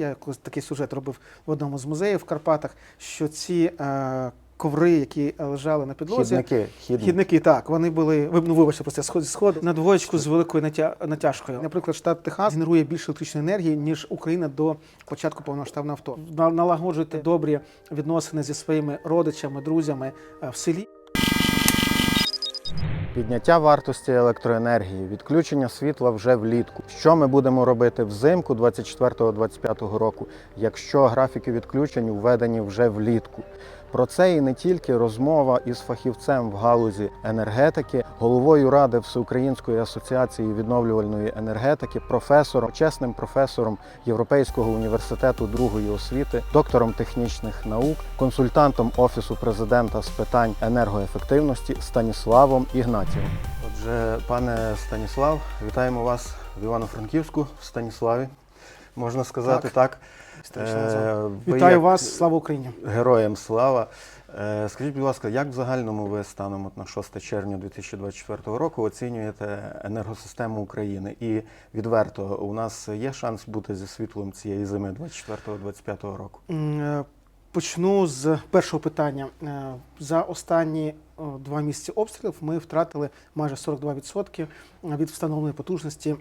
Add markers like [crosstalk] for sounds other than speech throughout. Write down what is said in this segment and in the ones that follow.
Я колись такий сюжет робив в одному з музеїв в Карпатах, що ці е, коври, які лежали на підлозі, Хідники, хідники. Хідники, так, вони були, ви ну, вибачте, просто я сход на двоєчку з великою натя, натяжкою. Наприклад, штат Техас генерує більше електричної енергії, ніж Україна до початку повномасштабного авто. На- Налагоджуйте добрі відносини зі своїми родичами, друзями е, в селі. Підняття вартості електроенергії, відключення світла вже влітку. Що ми будемо робити взимку 24-25 року, якщо графіки відключень введені вже влітку? Про це і не тільки розмова із фахівцем в галузі енергетики, головою ради Всеукраїнської асоціації відновлювальної енергетики, професором, чесним професором Європейського університету другої освіти, доктором технічних наук, консультантом офісу президента з питань енергоефективності Станіславом Ігнатєвим. Отже, пане Станіслав, вітаємо вас в Івано-Франківську в Станіславі. Можна сказати так. так. Е, Вітаю як- вас, слава Україні! Героям слава. Е, Скажіть, будь ласка, як в загальному ви станом от на 6 червня 2024 року оцінюєте енергосистему України? І відверто, у нас є шанс бути зі світлом цієї зими 24-25 року? Е, Почну з першого питання. Е, За останні два місяці обстрілів ми втратили майже 42% від встановленої потужності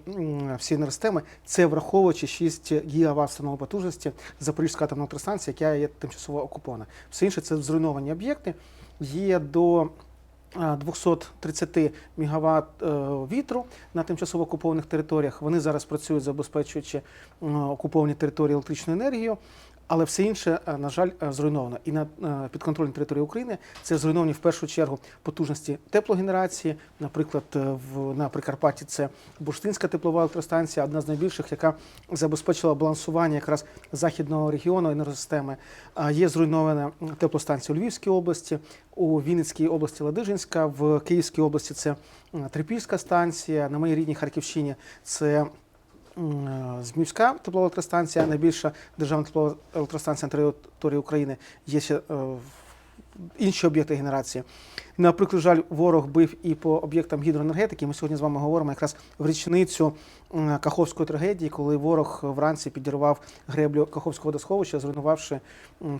всієї енергосистеми. Це враховуючи 6 гігаватт встановленої потужності Запорізька атомна електростанція, яка є тимчасово окупована. Все інше це зруйновані об'єкти. Є до 230 МВт вітру на тимчасово окупованих територіях. Вони зараз працюють, забезпечуючи окуповані території електричною енергією. Але все інше, е, на жаль, е, зруйновано. І на е, підконтрольній території України це зруйновані в першу чергу потужності теплогенерації. Наприклад, в на Прикарпатті це Бурштинська теплова електростанція, одна з найбільших, яка забезпечила балансування якраз західного регіону енергосистеми. А Є зруйнована теплостанція у Львівській області, у Вінницькій області Ладижинська, в Київській області це Трипільська станція, на моїй рідній Харківщині це е, теплова електростанція, найбільша державна теплова електростанція на території України. Є ще е, інші об'єкти генерації. На прикладі жаль, ворог бив і по об'єктам гідроенергетики. Ми сьогодні з вами говоримо якраз в річницю Каховської трагедії, коли ворог вранці підірвав греблю Каховського водосховища, зруйнувавши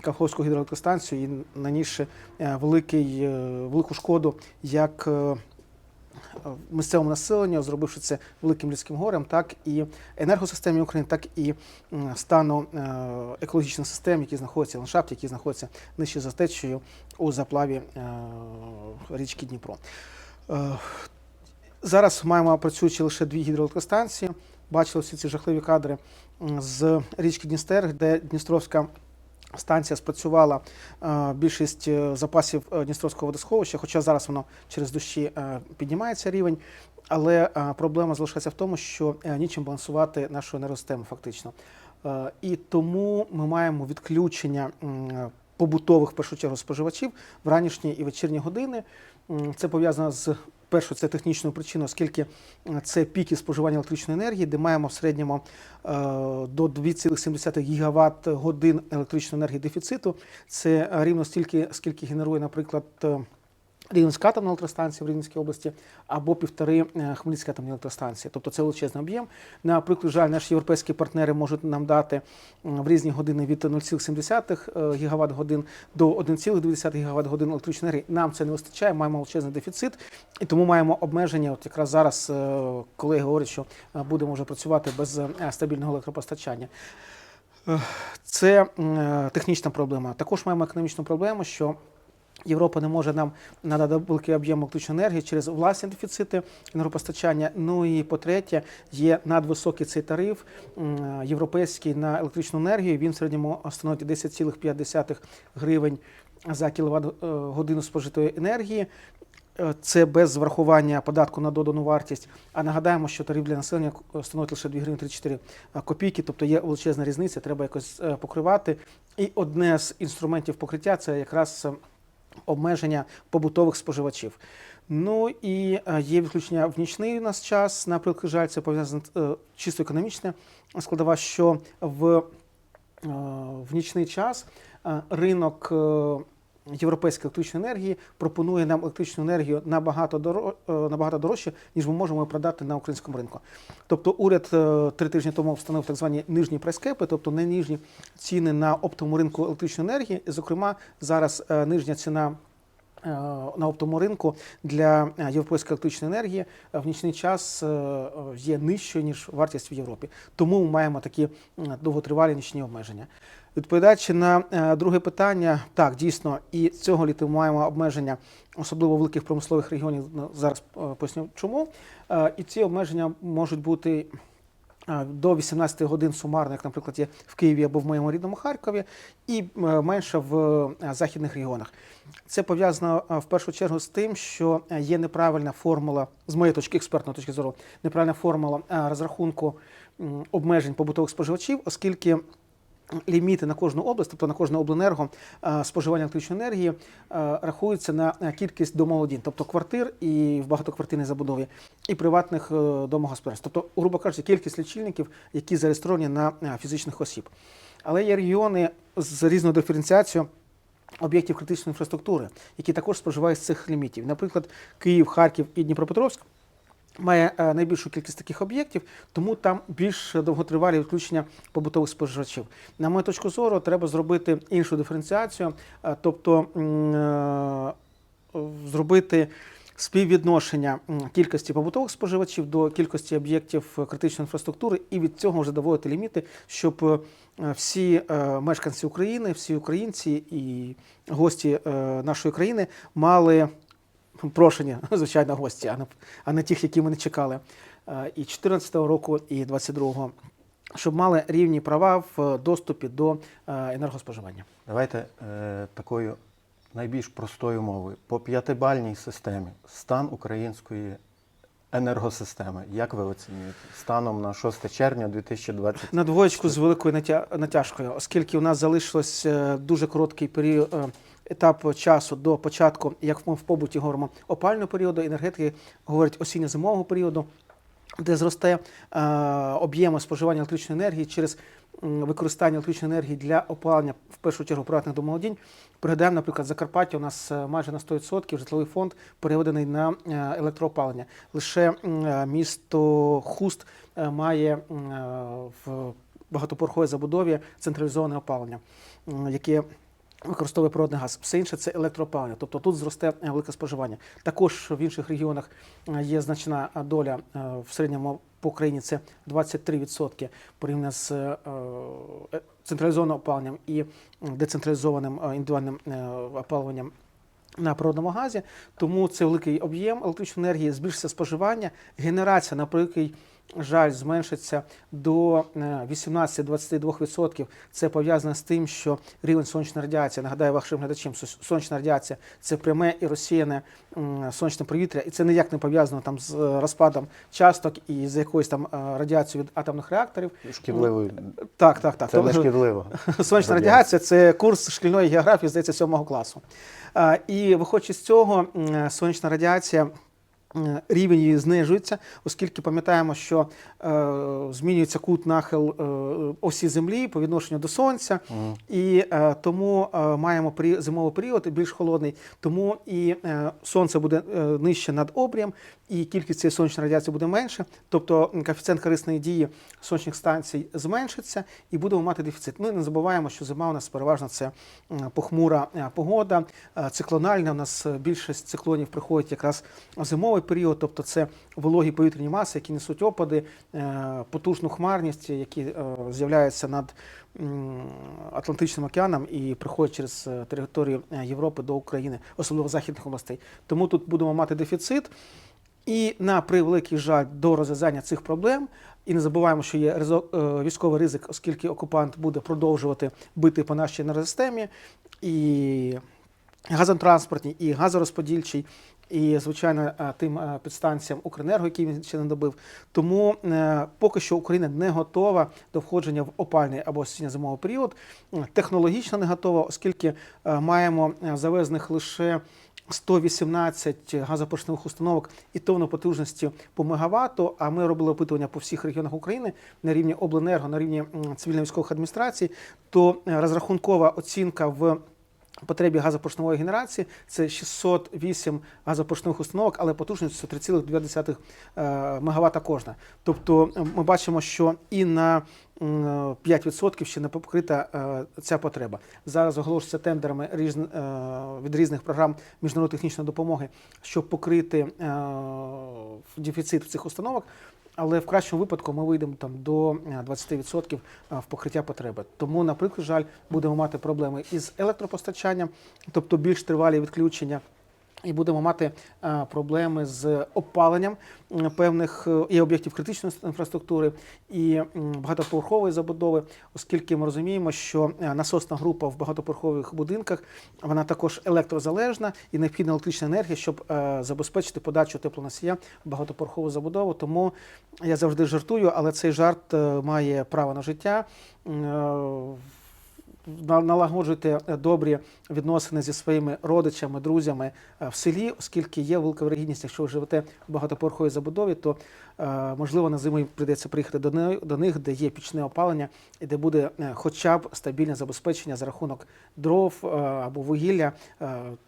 Каховську гідроелектростанцію і нанісши е, великий, велику шкоду як місцевому населенню, зробивши це великим людським горем, так і енергосистемі України, так і стану е, екологічних систем, які знаходяться ландшафті, які знаходяться нижче за течією у заплаві е, річки Дніпро. Е, Зараз маємо працюючи лише дві гідроелектростанції. Бачили всі ці жахливі кадри з річки Дністер, де Дністровська станція спрацювала е, більшість е, запасів е, Дністровського водосховища, хоча зараз воно через дощі піднімається рівень. Але проблема залишається в тому, що нічим балансувати нашу енергосистему фактично. І тому ми маємо відключення побутових в першу чергу споживачів в ранішні і вечірні години. Це пов'язано з першою це технічна причина, оскільки е, це піки споживання електричної енергії, де маємо в середньому е, до 2,7 гігаватт годин електричної енергії дефіциту. Це е, рівно стільки, скільки генерує, наприклад. Е, Рівненська атомна електростанція в Рівненській області або півтори е, Хмельницькі атомні електростанції. Тобто це величезний об'єм. На приклад, жаль, наші європейські партнери можуть нам дати в різні години від 0,7 гігаватт годин до 1,2 гігаватт годин електричної енергії. Нам це не вистачає, маємо величезний дефіцит, і тому маємо обмеження. От якраз зараз е, колеги говорять, що е, будемо вже працювати без е, стабільного електропостачання. Е, Це е, технічна проблема. Також маємо економічну проблему, що Європа не може нам надати великий об'єм електричної енергії через власні дефіцити енергопостачання. Ну і по-третє, є надвисокий цей тариф європейський на електричну енергію. Він в середньому становить 10,5 гривень за кіловат е, годину спожитої енергії. Е, Це без врахування податку на додану вартість. А нагадаємо, що тариф для населення е, становить лише 2 гривні 34 копійки, тобто є величезна різниця, треба якось е, покривати. І одне з інструментів покриття це якраз е, обмеження побутових споживачів. Ну і е, є відключення в нічний у нас час. Наприклад, жаль, це пов'язано е, чисто економічне складова, що в, е, в нічний час ринок європейської електричної енергії пропонує нам електричну енергію набагато доро- е, набагато дорожче, ніж ми можемо продати на українському ринку. Тобто уряд е, три тижні тому встановив так звані нижні прайскепи, тобто не ніжні ціни на оптовому ринку електричної енергії. Зокрема, зараз е, нижня ціна. На оптовому ринку для європейської електричної енергії в нічний час є нижчою ніж вартість в Європі. Тому ми маємо такі довготривалі нічні обмеження. Відповідаючи на е, друге питання, так дійсно, і цього літа маємо обмеження, особливо великих промислових регіонів. Зараз е, поясню чому. Е, І ці обмеження можуть бути до 18 годин сумарно, як, наприклад, є в Києві або в моєму рідному Харкові, і менше в західних регіонах. Це пов'язано в першу чергу з тим, що є неправильна формула, з моєї точки експертної точки зору, неправильна формула розрахунку обмежень побутових споживачів, оскільки ліміти на кожну область, тобто на кожне обленерго е, споживання електричної енергії е, рахуються на кількість домоволодінь, тобто квартир і в багатоквартирній забудові, і приватних е, домогосподарств. Тобто, грубо кажучи, кількість лічильників, які зареєстровані на фізичних осіб. Але є регіони з різною диференціацією об'єктів критичної інфраструктури, які також споживають з цих лімітів. Наприклад, Київ, Харків і Дніпропетровськ має е, найбільшу кількість таких об'єктів, тому там більш довготривалі відключення побутових споживачів. На мою точку зору, треба зробити іншу диференціацію, е, тобто е, зробити співвідношення кількості побутових споживачів до кількості об'єктів критичної інфраструктури, і від цього вже доводити ліміти, щоб всі мешканці України, всі українці і гості нашої країни мали прошені, звичайно, гості, а не, а не тих, які ми не чекали. Е, І 14-го року, і 22-го, щоб мали рівні права в доступі до е, енергоспоживання. Давайте е, такою найбільш простою мовою. По п'ятибальній системі стан української енергосистеми. Як ви оцінюєте? Станом на 6 червня 2020 На двоєчку з великою натя- натяжкою, оскільки у нас залишилось е, дуже короткий період. Етап часу до початку, як ми в побуті говоримо, опального періоду, енергетики говорять осінньо-зимового періоду, де зросте е, об'єми споживання електричної енергії через використання електричної енергії для опалення в першу чергу приватних домоволодінь. Пригадаємо, наприклад, Закарпаття у нас е, майже на 100% житловий фонд переведений на е, електроопалення. Лише місто Хуст має в багатоповерховій забудові централізоване опалення, яке використовує природний газ. Все інше це електроопалення, тобто тут зросте е, велике споживання. Також в інших регіонах е, є значна е, доля в середньому по країні це 23% порівняно з централізованим опаленням і децентралізованим індивідуальним опаленням на природному газі. Тому це великий об'єм електричної енергії, збільшиться споживання, генерація, на превеликий жаль, зменшиться до е, 18-22%. Це пов'язано з тим, що рівень сонячної радіації, нагадаю вашим глядачам, сонячна радіація це пряме і розсіяне сонячне повітря, і це ніяк не пов'язано там з е, розпадом часток і з якоюсь там е, радіацією від атомних реакторів. шкідливою. Так, так, так. Це не Тобто, шкідливо. [laughs] Сонячна Радіація. радіація це курс шкільної географії, здається, сьомого класу. І виходячи з цього, сонячна радіація. М, Рівень її знижується, оскільки пам'ятаємо, що е, змінюється кут нахил е, осі Землі по відношенню до Сонця, Мгм. і е, тому е, маємо пері- зимовий період більш холодний, тому і е, сонце буде е, нижче над обрієм, і кількість цієї сонячної радіації буде менше. Тобто коефіцієнт корисної дії сонячних станцій зменшиться і будемо мати дефіцит. Ну і не забуваємо, що зима у нас переважно це похмура е, погода, е, циклональна. У нас е, більшість циклонів приходить якраз в зимовий період, тобто це вологі повітряні маси, які несуть опади, е, потужну хмарність, які е, з'являються над Атлантичним океаном і приходять через е, територію Європи до України, особливо західних областей. Тому тут будемо мати дефіцит. І на превеликий жаль до розв'язання цих проблем. І не забуваємо, що є військовий ризик, оскільки окупант буде продовжувати бити по нашій енергосистемі, і газотранспортній, і газорозподільчій, і, звичайно, е, тим е, підстанціям Укренерго, які він ще не добив. Тому е, поки що Україна не готова до входження в опальний або осінньо-зимовий період. Технологічно не готова, оскільки маємо завезених лише 118 газопоршневих установок і тонну потужності по мегаватту. А ми робили опитування по всіх регіонах України на рівні обленерго, на рівні м, цивільно-військових адміністрацій. То розрахункова оцінка в потребі газопоршневої генерації. Це 608 газопоршневих установок, але потужністю 3,2 е, МВт кожна. Тобто е, ми бачимо, що і на м, 5% ще не покрита е, ця потреба. Зараз оголошується тендерами е, від різних програм міжнародної технічної допомоги, щоб покрити е, дефіцит цих установок. Але в кращому випадку ми вийдемо там до е, 20% в покриття потреби. Тому, наприклад, жаль, будемо мати проблеми із електропостачанням, тобто більш тривалі відключення. І будемо мати е, проблеми з опаленням певних е, і об'єктів критичної інфраструктури, і багатоповерхової забудови, оскільки ми розуміємо, що е, насосна група в багатоповерхових будинках вона також електрозалежна і необхідна електрична енергія, щоб забезпечити подачу теплоносія в багатоповерхову забудову. Тому я завжди жартую, але цей жарт має право на життя. Налагоджуйте е, добрі відносини зі своїми родичами, друзями е, в селі, оскільки є велика вирогідність, якщо ви живете в багатоповерховій забудові, то е, можливо на зиму прийдеться приїхати до них, де є пічне опалення і де буде хоча б стабільне забезпечення за рахунок дров або вугілля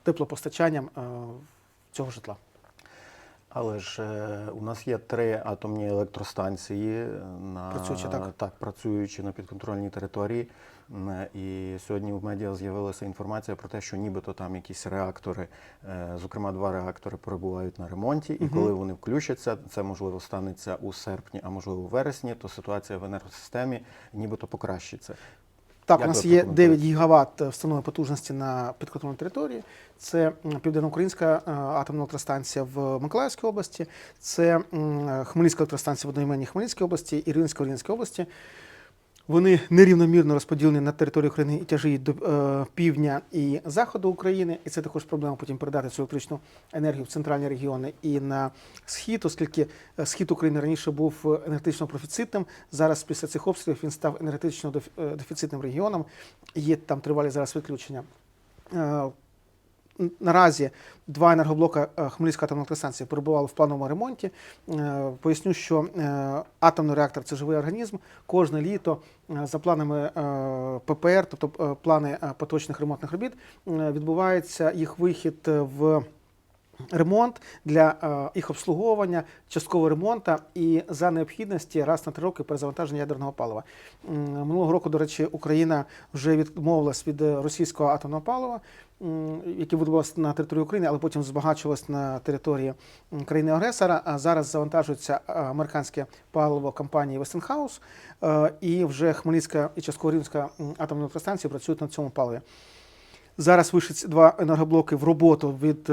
теплопостачанням цього житла. Але ж у нас є три атомні електростанції на Працюючі, так? працюючі на підконтрольній території. Е, І сьогодні в медіа з'явилася інформація про те, що нібито там якісь реактори, е, зокрема два реактори, перебувають на ремонті, і коли вони включаться, це можливо станеться у серпні, а можливо у вересні, то ситуація в енергосистемі нібито покращиться. Так, Як у нас є прокоментуєте? 9 гігават встановленої потужності на підконтрольній території. Це Південноукраїнська е, атомна електростанція в Миколаївській області, це Хмельницька електростанція в одноіменній Хмельницькій області і Рівненська Рівненській області. Вони нерівномірно розподілені на території України і тяжіють до е, півдня і заходу України. І це також проблема потім передати цю електричну енергію в центральні регіони і на схід, оскільки е, схід України раніше був е, енергетично профіцитним. Зараз після цих обстрілів він став енергетично е, дефіцитним регіоном. Є там тривалі зараз відключення. Наразі два енергоблока е, Хмельницької атомної електростанції перебували в плановому ремонті. Е, Поясню, що е, атомний реактор це живий організм. Кожне літо за планами ППР, тобто плани поточних ремонтних робіт, відбувається їх вихід в ремонт для е, їх обслуговування, часткового ремонту і за необхідності раз на три роки перезавантаження ядерного палива. Минулого року, до речі, Україна вже відмовилась від е, російського атомного палива, яке видобувалося на території України, але потім збагачувалось на території країни-агресора. А зараз завантажується е, американське паливо компанії Westinghouse, і вже Хмельницька і м, атомні електростанції працюють на цьому паливі. Зараз вийшли два енергоблоки в роботу від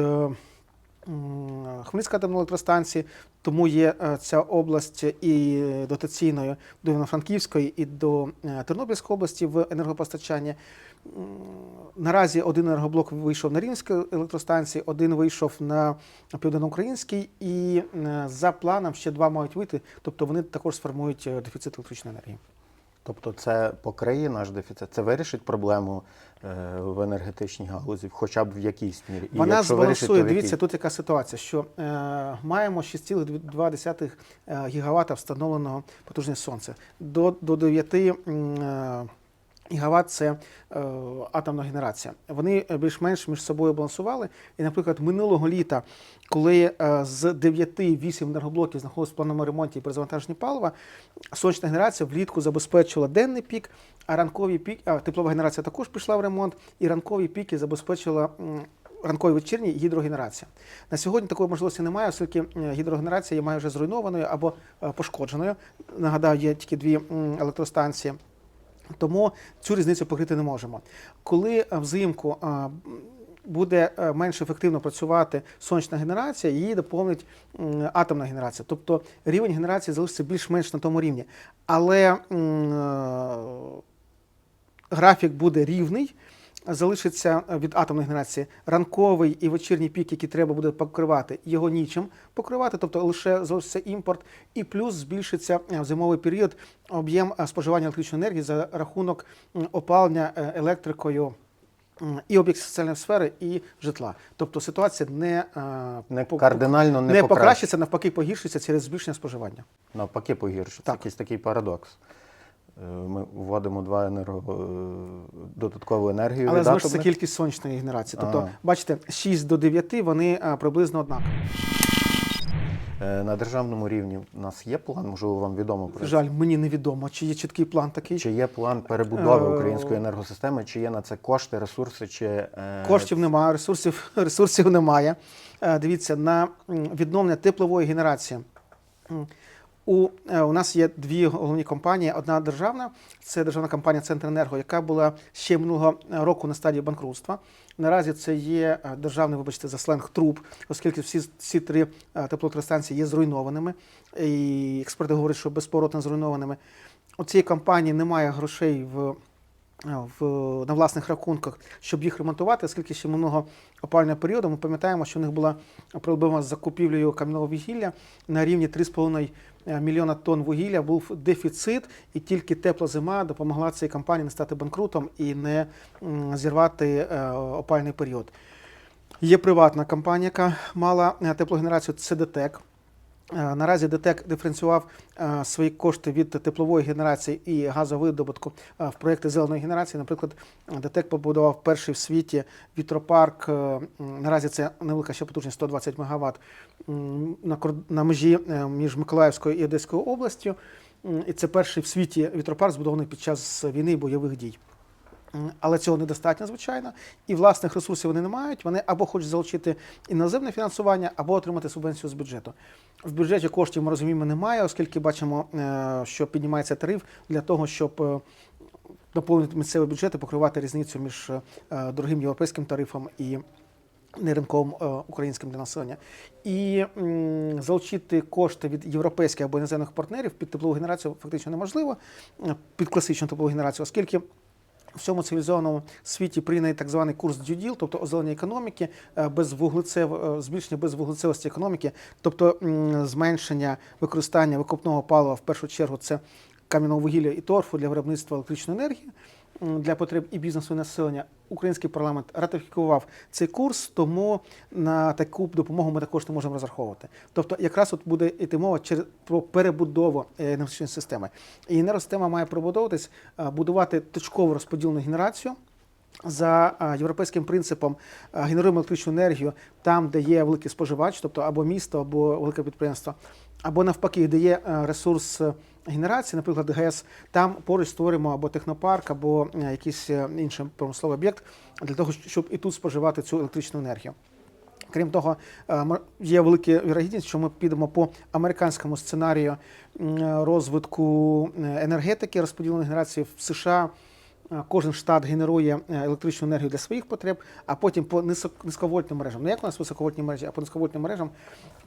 м, Хмельницької атомної електростанції, тому є е, ця область і дотаційною до Івано-Франківської і до е, Тернопільської області в енергопостачанні. Наразі один енергоблок вийшов на Рівненській електростанції, один вийшов на Південноукраїнській, і е, за планом ще два мають вийти, тобто вони також сформують дефіцит електричної енергії. Тобто це покриє наш дефіцит, це вирішить проблему е, в енергетичній галузі, хоча б в якійсь мірі. І Вона якщо збалансує. якій? Дивіться, тут яка ситуація, що е, маємо 6,2 е, гігавата встановленого потужності сонця. До, до 9 е, гігават це е, атомна генерація. Вони е, більш-менш між собою балансували. І, наприклад, минулого літа, коли е, з 9-8 енергоблоків знаходились в плановому ремонті при завантаженні палива, сонячна генерація влітку забезпечила денний пік, а ранкові пік, а теплова генерація також пішла в ремонт, і ранкові піки забезпечила ранкові вечірні гідрогенерація. На сьогодні такої можливості немає, оскільки гідрогенерація є майже зруйнованою або е, пошкодженою. Нагадаю, є тільки дві електростанції. Тому цю різницю покрити не можемо. Коли е, взимку е, буде е, менш ефективно працювати сонячна генерація, її доповнить атомна генерація. Тобто рівень генерації залишиться більш-менш на тому рівні. Але графік буде рівний. Залишиться від атомної генерації ранковий і вечірній пік, який треба буде покривати, його нічим покривати, тобто лише залишиться імпорт, і плюс збільшиться е, в зимовий період об'єм е, споживання електричної енергії за рахунок опалення е, електрикою і об'єктів соціальної сфери, і житла. Тобто ситуація не, е, Не по- кардинально не, не покращиться, навпаки, погіршиться через збільшення споживання. навпаки погіршиться. Так. Якийсь такий парадокс. Е, Ми вводимо два енерго... е, додаткову енергію. Але від зменшиться атомних. кількість сонячної генерації. Тобто, Ага. бачите, 6 до 9 вони приблизно однакові. Е, На державному рівні у нас є план, можливо, вам відомо про це? Жаль, мені невідомо, чи є чіткий план такий. Чи є план перебудови Е, української енергосистеми, чи є на це кошти, ресурси, чи е, Коштів немає, ресурсів, [laughs] ресурсів немає. Е, Дивіться, на відновлення теплової генерації. У, е, у нас є дві головні компанії. Одна державна, це державна компанія Центренерго, яка була ще минулого е, року на стадії банкрутства. Наразі це є е, державний, вибачте, за сленг труб, оскільки всі, всі три теплоелектростанції є зруйнованими. І експерти говорять, що безповоротно зруйнованими. У цієї компанії немає грошей в в, на власних рахунках, щоб їх ремонтувати, оскільки ще минулого опального періоду ми пам'ятаємо, що у них була проблема з закупівлею кам'яного вугілля на рівні 3,5 мільйона тонн вугілля. Був дефіцит, і тільки тепла зима допомогла цій компанії не стати банкрутом і не зірвати е, опальний період. Є приватна компанія, яка мала е, теплогенерацію це ДТЕК. Е, Наразі ДТЕК диференціював е, свої кошти від теплової генерації і газовидобутку е, в проєкти зеленої генерації. Наприклад, е, ДТЕК побудував перший в світі вітропарк. е, Наразі це невелика ще потужність 120 МВт на, межі е, між Миколаївською і Одеською областю. І це перший в світі вітропарк, збудований під час війни і бойових дій. Але цього недостатньо, звичайно, і власних ресурсів вони не мають. Вони або хочуть залучити іноземне фінансування, або отримати субвенцію з бюджету. В бюджеті коштів ми розуміємо немає, оскільки бачимо, е, що піднімається тариф для того, щоб е, наповнити місцеві бюджети, покривати різницю між е, дорогим європейським тарифом і неринковим е, українським для населення. І залучити кошти від європейських або іноземних партнерів під теплову генерацію фактично неможливо, е, під класичну теплову генерацію, оскільки в цьому цивілізованому світі прийнятий так званий курс дюділ, тобто озелення економіки, е, без вуглецев, е, збільшення безвуглецевості економіки, тобто зменшення використання викопного палива в першу чергу це кам'яного вугілля і торфу для виробництва електричної енергії для потреб і бізнесу і населення. Український парламент ратифікував цей курс, тому на таку допомогу ми також не можемо розраховувати. Тобто, якраз от буде йти мова через про перебудову е, енергетичної системи. І енергосистема має пробудовуватись, будувати точкову розподілену генерацію. За європейським принципом генеруємо електричну енергію там, де є великий споживач, тобто або місто, або велике підприємство, або навпаки, де є е, ресурс генерації, наприклад, ГЕС, там поруч створимо або технопарк, або е, якийсь е, інший промисловий об'єкт для того, щоб і тут споживати цю електричну енергію. Крім того, е, є велика вірогідність, що ми підемо по американському сценарію розвитку енергетики, розподіленої генерації в США. Кожен штат генерує електричну енергію для своїх потреб, а потім по низьковольтним мережам. Не як у нас високовольтні мережі, а по низьковольтним мережам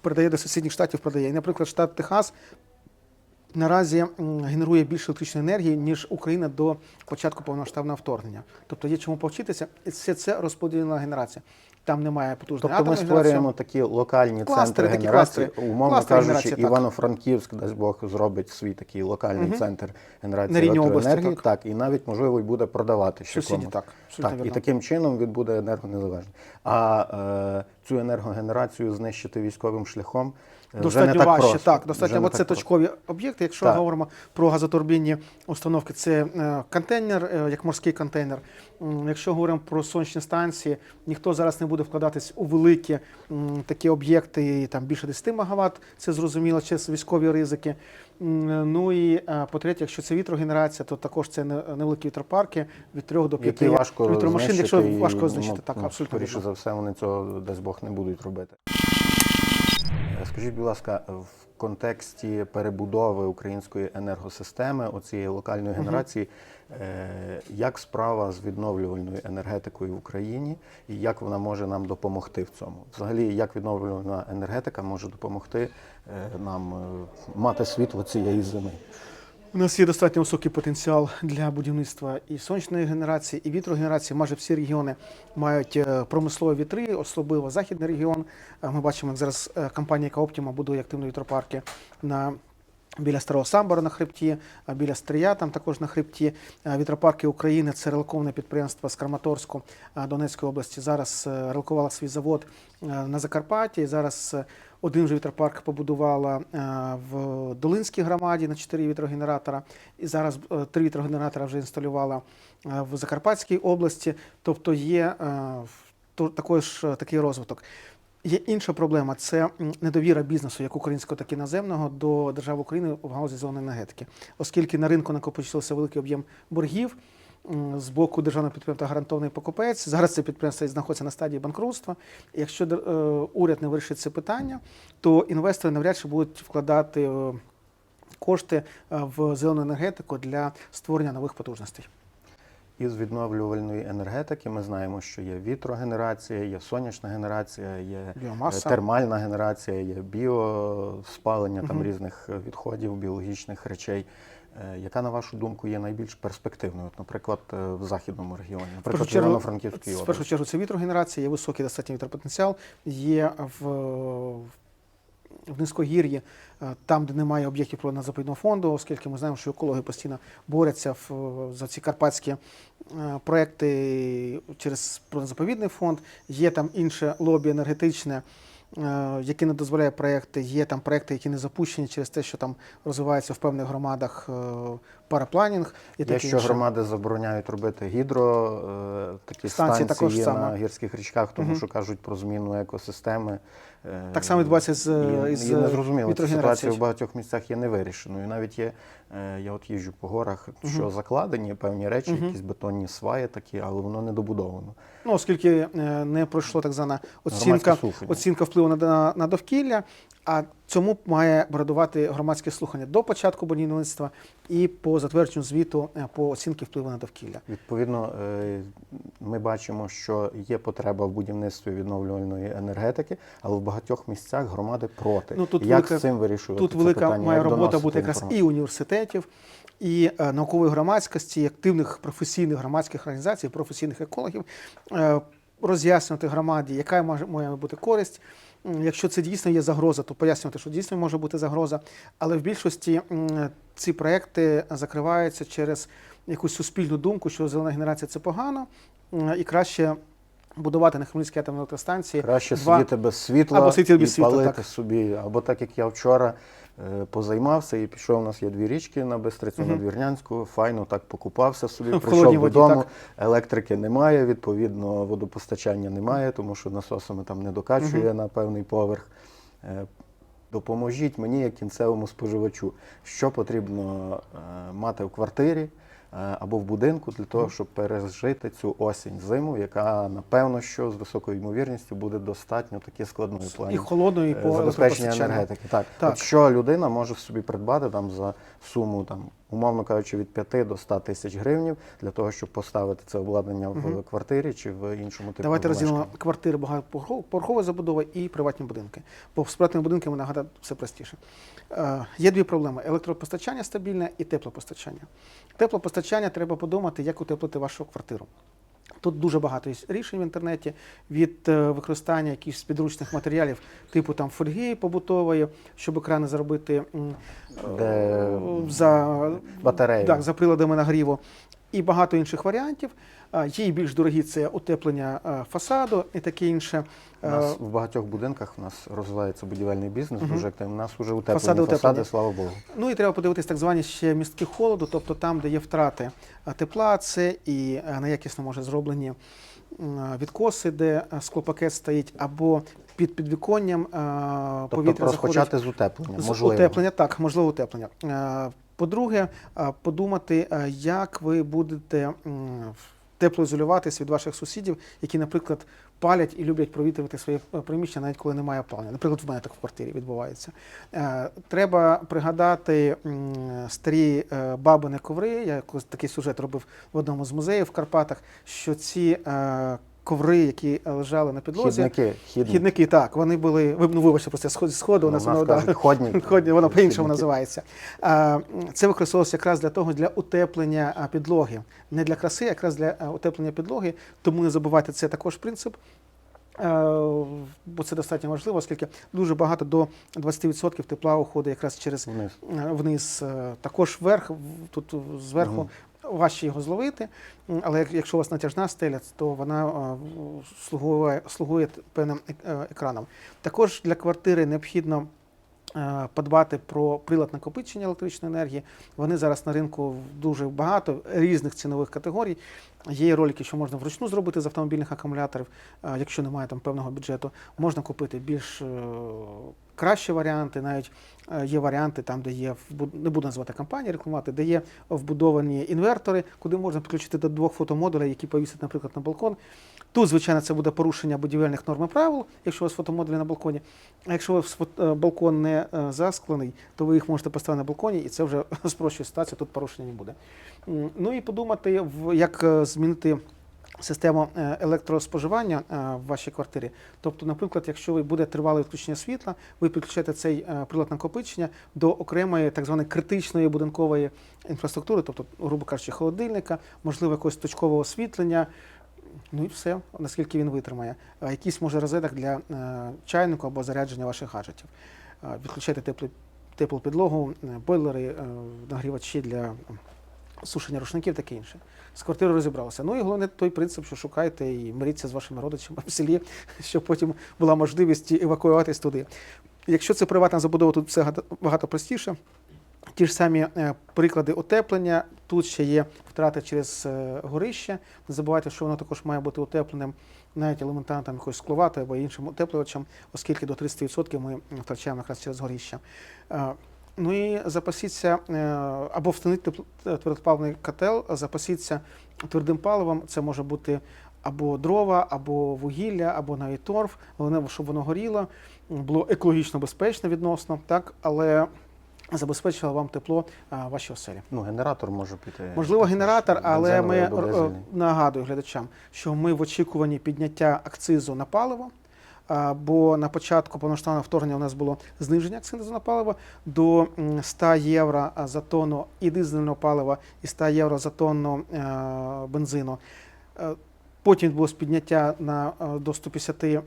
передає до сусідніх штатів, продає. І, наприклад, штат Техас наразі генерує більше електричної енергії, ніж Україна до початку повномасштабного вторгнення. Тобто є чому повчитися, і все це розподілена генерація. Там немає потужної Тобто ми створюємо такі локальні Кластери, центри такі генерації, кластери. умовно Кластери кажучи, генерації. Івано-Франківськ, дасть Бог, зробить свій такий локальний Мгм. центр На генерації електроенергії. так. так, і навіть можливо і буде продавати ще Сусіді, комусь. так. Так, і таким чином він буде енергонезалежний. А е, цю енергогенерацію знищити військовим шляхом Достатньо не так важче, просто. так, достатньо, Вже не це так просто. точкові об'єкти. Якщо Так. говоримо про газотурбінні установки, це е, контейнер, е, як морський контейнер. Якщо говоримо про сонячні станції, ніхто зараз не буде вкладатись у великі такі об'єкти, там більше 10 МВт, це зрозуміло, через військові ризики. Ну і е, по-третє, якщо це вітрогенерація, то також це не- невеликі вітропарки від 3 до 5 важко вітромашин, якщо важко знищити, ну, так, ну, абсолютно. Скоріше за все, вони цього дасть Бог не будуть робити. Скажіть, будь ласка, в контексті перебудови української енергосистеми, оцієї локальної генерації, е, як справа з відновлювальною енергетикою в Україні і як вона може нам допомогти в цьому? Взагалі, як відновлювальна енергетика може допомогти е, нам е, мати світло цієї зими? У нас є достатньо високий потенціал для будівництва і сонячної генерації, і вітрогенерації. Майже всі регіони мають е, промислові вітри, особливо західний регіон. Е, Ми бачимо, як зараз е, компанія яка Optima будує активні вітропарки на. Біля Старого Самбора на хребті, а біля Стрия там також на хребті. Вітропарки України це релоковане підприємство з Краматорську Донецької області. Зараз е, свій завод на Закарпатті. Зараз Один вже вітропарк побудувала е, в Долинській громаді на 4 вітрогенератора. І зараз е, три вітрогенератора вже інсталювала е, в Закарпатській області. Тобто є також такий розвиток. Є інша проблема це недовіра бізнесу, як українського, так і іноземного, до держави України в галузі зеленої енергетики, оскільки на ринку накопичився великий об'єм боргів. З боку державного підприємства гарантований покупець. Зараз це підприємство знаходиться на стадії банкрутства. Якщо е, уряд не вирішить це питання, то інвестори навряд чи будуть вкладати е, кошти е, в зелену енергетику для створення нових потужностей. Із відновлювальної енергетики ми знаємо, що є вітрогенерація, є сонячна генерація, є Біомаса. термальна генерація, є біоспалення там Мгм. різних відходів, біологічних речей. Е, Яка, на вашу думку, є найбільш перспективною, От, наприклад, е, в західному регіоні, наприклад, в чергу, Івано-Франківській в першу чергу це вітрогенерація, є високий достатній вітропотенціал, є в, в низькогір'ї, е, там, де немає об'єктів природного заповідного фонду, оскільки ми знаємо, що екологи постійно борються в, за ці карпатські проекти через природно-заповідний фонд. Є там інше лобі енергетичне, е, яке не дозволяє проекти. Є там проекти, які не запущені через те, що там розвивається в певних громадах е, парапланінг і таке Якщо інше. громади забороняють робити гідро, е, такі Станції станції, також саме. на гірських річках, тому угу. що кажуть про зміну екосистеми. Е, Так само відбувається з, із і не зрозуміло, ця вітрогенерацією. ситуація в багатьох місцях є невирішеною. Навіть є, е, я от їжджу по горах, що угу. закладені певні речі, угу. якісь бетонні сваї такі, але воно не добудовано. Ну, оскільки е, не пройшло так звана оцінка, оцінка впливу на, на, на довкілля, а цьому має передувати громадське слухання до початку будівництва і по затвердженню звіту е, по оцінці впливу на довкілля. Відповідно, е, ми бачимо, що є потреба в будівництві відновлювальної енергетики, але в багатьох місцях громади проти. Ну, тут Як велика- з цим вирішувати Тут велика питання? має Як робота бути якраз і університетів, і е, наукової громадськості, і активних професійних громадських організацій, професійних екологів, роз'яснювати громаді, яка має бути користь. Якщо це дійсно є загроза, то пояснювати, що дійсно може бути загроза. Але в більшості ці проекти закриваються через якусь суспільну думку, що зелена генерація це погано, і краще будувати на Хмельницькій атомній електростанції. Краще два- сидіти без світла Або сидіти без і світла, палити так. собі. Або так як я вчора позаймався і пішов. У нас є дві річки на Бистрицю, на Мгм. Двірнянську. Файно так покупався собі. Прийшов воді, додому. так. Електрики немає, відповідно, водопостачання немає, тому що насосами там не докачує Мгм. на певний поверх. Е, Допоможіть мені як кінцевому споживачу, що потрібно е, мати в квартирі е, або в будинку для того, щоб пережити цю осінь зиму, яка напевно що з високою ймовірністю буде достатньо таки складною в І плані холодної, і е, по забезпечення енергетики. Так. Так. От що людина може собі придбати там за суму, там, умовно кажучи, від 5 до 100 тисяч гривнів для того, щоб поставити це обладнання в угу. квартирі чи в іншому типу. Давайте розділимо квартири багатоповерхова забудова і приватні будинки. Бо з приватними будинками нагадаю все простіше. Е, є дві проблеми: електропостачання стабільне і теплопостачання. Теплопостачання треба подумати, як утеплити вашу квартиру. Тут дуже багато рішень в інтернеті від е, використання якихось підручних матеріалів, типу там фольги побутової, щоб екрани зробити Де е, за батареї. так, за приладами нагріву і багато інших варіантів. І більш дорогі це утеплення фасаду і таке інше. У нас в багатьох будинках у нас розвивається будівельний бізнес, дуже активно. У нас вже утеплені Фасади фасади, утеплені. слава Богу. Ну і треба подивитись так звані ще містки холоду, тобто там, де є втрати тепла, це і неякісно може зроблені відкоси, де склопакет стоїть, або під підвіконням Тобто повітря заходить. розпочати з утеплення, З можливо. утеплення, так, можливо, утеплення. По-друге, подумати, як ви будете м, теплоізолюватися від ваших сусідів, які, наприклад, палять і люблять провітрювати своє е, приміщення, навіть коли немає опалення. Наприклад, в мене так в квартирі відбувається. Е, Треба пригадати старі е, бабини коври. Я такий сюжет робив в одному з музеїв в Карпатах, що ці коври, які лежали на підлозі, Хідники, хідники. Хідники, так, вони були. Ви ну, вибачте, просто сход сходу, у Ну, нас нас воно да, ходники. [laughs] ходні, воно по-іншому називається. А, Це використовувалося якраз для того, для утеплення підлоги. Не для краси, а якраз для утеплення підлоги. Тому не забувайте, це також принцип. Е, Бо це достатньо важливо, оскільки дуже багато до 20% тепла уходить якраз через Вниз. е, вниз. Е, Також вверх, тут зверху Мгм. Важче його зловити, але якщо у вас натяжна стеля, то вона е, слугує, слугує певним е, екраном. Також для квартири необхідно е, подбати про прилад накопичення електричної енергії. Вони зараз на ринку дуже багато різних цінових категорій. Є ролики, що можна вручну зробити з автомобільних акумуляторів, е, якщо немає там певного бюджету. Можна купити більш е, кращі варіанти. Навіть е, є варіанти там, де є не буду називати компанії рекламувати, де є вбудовані інвертори, куди можна підключити до двох фотомодулей, які повісять, наприклад, на балкон. Тут, звичайно, це буде порушення будівельних норм і правил, якщо у вас фотомодулі на балконі. А якщо у вас е, балкон не е, засклений, то ви їх можете поставити на балконі, і це вже [laughs] спрощує ситуацію, тут порушення не буде. Ну і подумати, як е, змінити систему електроспоживання в вашій квартирі. Тобто, наприклад, якщо ви буде тривале відключення світла, ви підключаєте цей прилад накопичення до окремої так званої критичної будинкової інфраструктури, тобто, грубо кажучи, холодильника, можливо, якогось точкового освітлення. Ну і все, наскільки він витримає. Якийсь може розеток для е, чайнику або зарядження ваших гаджетів. Відключайте теплі, теплу підлогу, е, бойлери, е, нагрівачі для сушення рушників, таке інше. З квартирою розібралися. Ну і головне той принцип, що шукайте і миріться з вашими родичами в селі, [laughs] щоб потім була можливість евакуюватись туди. Якщо це приватна забудова, тут все багато простіше. Ті ж самі е, приклади утеплення. Тут ще є втрати через е, горище. Не забувайте, що воно також має бути утепленим навіть елементарно там якоюсь скловатою або іншим утеплювачем, оскільки до 30% ми втрачаємо якраз через горіще. Е, Ну і запасіться або встановити твердопаливний котел, запасіться твердим паливом. Це може бути або дрова, або вугілля, або навіть торф. Головне, щоб воно горіло, було екологічно безпечно відносно, так, але забезпечило вам тепло а, в вашій оселі. Ну, генератор може піти. Можливо, генератор, але ми е, нагадую глядачам, що ми в очікуванні підняття акцизу на паливо. а, Бо на початку повноштабного вторгнення у нас було зниження акцизу на паливо до 100 євро за тонну і дизельного палива, і 100 євро за тонну е, бензину. Потім відбулось підняття на е, до 150 м,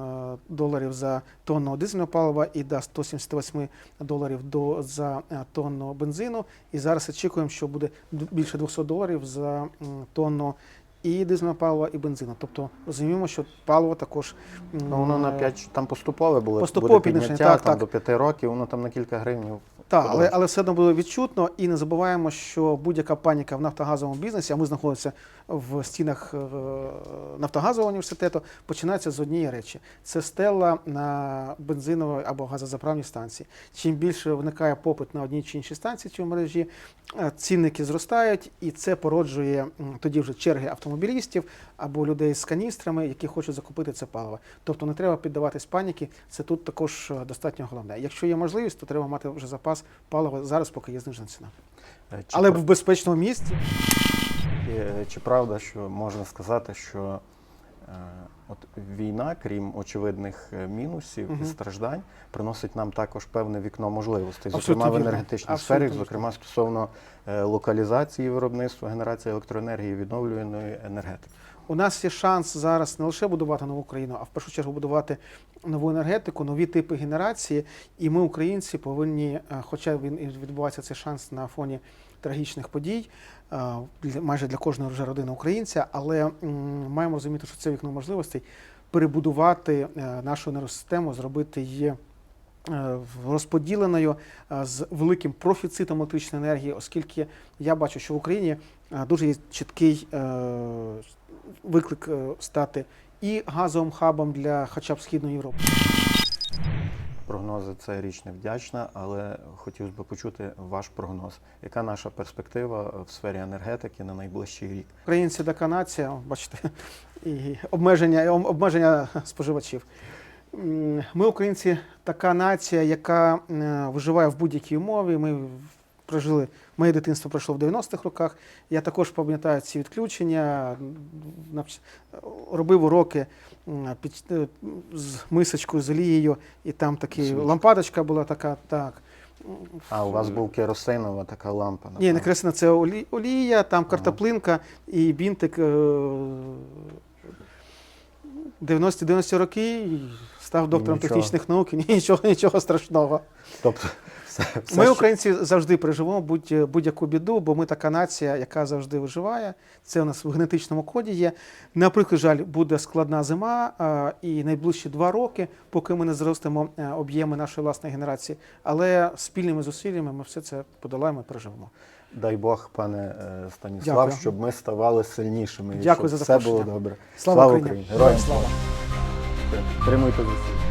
е, доларів за тонну дизельного палива і до 178 доларів до, за е, тонну бензину. І зараз очікуємо, що буде більше 200 доларів за тонну і дизельного палива, і бензину. Тобто розуміємо, що паливо також Ну, воно на 5, там поступове було Поступове підняття, так, там так. до 5 років, воно там на кілька гривень. Так, але, але все одно було відчутно, і не забуваємо, що будь-яка паніка в нафтогазовому бізнесі, а ми знаходимося в стінах е, нафтогазового університету, починається з однієї речі: це стела на бензиновій або газозаправній станції. Чим більше виникає попит на одній чи іншій станції чи в мережі, е, цінники зростають, і це породжує тоді вже черги автомобілістів або людей з каністрами, які хочуть закупити це паливо. Тобто не треба піддаватись паніки. Це тут також е, достатньо головне. Якщо є можливість, то треба мати вже запас палива зараз, поки є знижена ціна. Е, Чи, Але пр- в безпечному місці. е, чи правда, що можна сказати, що е, от війна, крім очевидних е, мінусів Мгм. і страждань, приносить нам також певне вікно можливостей, Абсолютно зокрема в енергетичній сфері, зокрема стосовно е, локалізації виробництва, генерації електроенергії, відновлюваної енергетики. У нас є шанс зараз не лише будувати нову країну, а в першу чергу будувати нову енергетику, нові типи генерації. І ми, українці, повинні, е, хоча він відбувається цей шанс на фоні трагічних подій, е, майже для кожної вже родини українця, але маємо розуміти, що це вікно можливостей перебудувати е, нашу енергосистему, зробити її. Розподіленою з великим профіцитом електричної енергії, оскільки я бачу, що в Україні дуже є чіткий виклик е, стати і газовим хабом для хоча б Східної Європи. Прогнози це річ невдячна, але хотілося б почути ваш прогноз. Яка наша перспектива в сфері енергетики на найближчий рік? Українці така нація, бачите, і обмеження, і обмеження споживачів. Ми, українці, така нація, яка е, виживає в будь-якій умові. Ми прожили, моє дитинство пройшло в 90-х роках. Я також пам'ятаю ці відключення, робив уроки під, е, з мисочкою з олією, і там Свічка. лампадочка була така, так. А у вас був керосинова така лампа? Ні, не напевно. кресина, це олі- олія, там картоплинка і бінтик. е, 90-90 роки став доктором Нічого. технічних наук, і [laughs] нічого, нічого страшного. Тобто, все, все Ми, що- українці, завжди переживемо будь, будь-яку біду, бо ми така нація, яка завжди виживає. Це у нас в генетичному коді є. На прикладі, жаль, буде складна зима а, і найближчі два роки, поки ми не зростемо е, об'єми нашої власної генерації. Але спільними зусиллями ми все це подолаємо і переживемо. Дай Бог, пане е, Станіслав, Дякую. щоб ми ставали сильнішими. Дякую щоб за все було запрошення. добре. Слава Україні! Героям слава! слава! Тримуйте зусиль.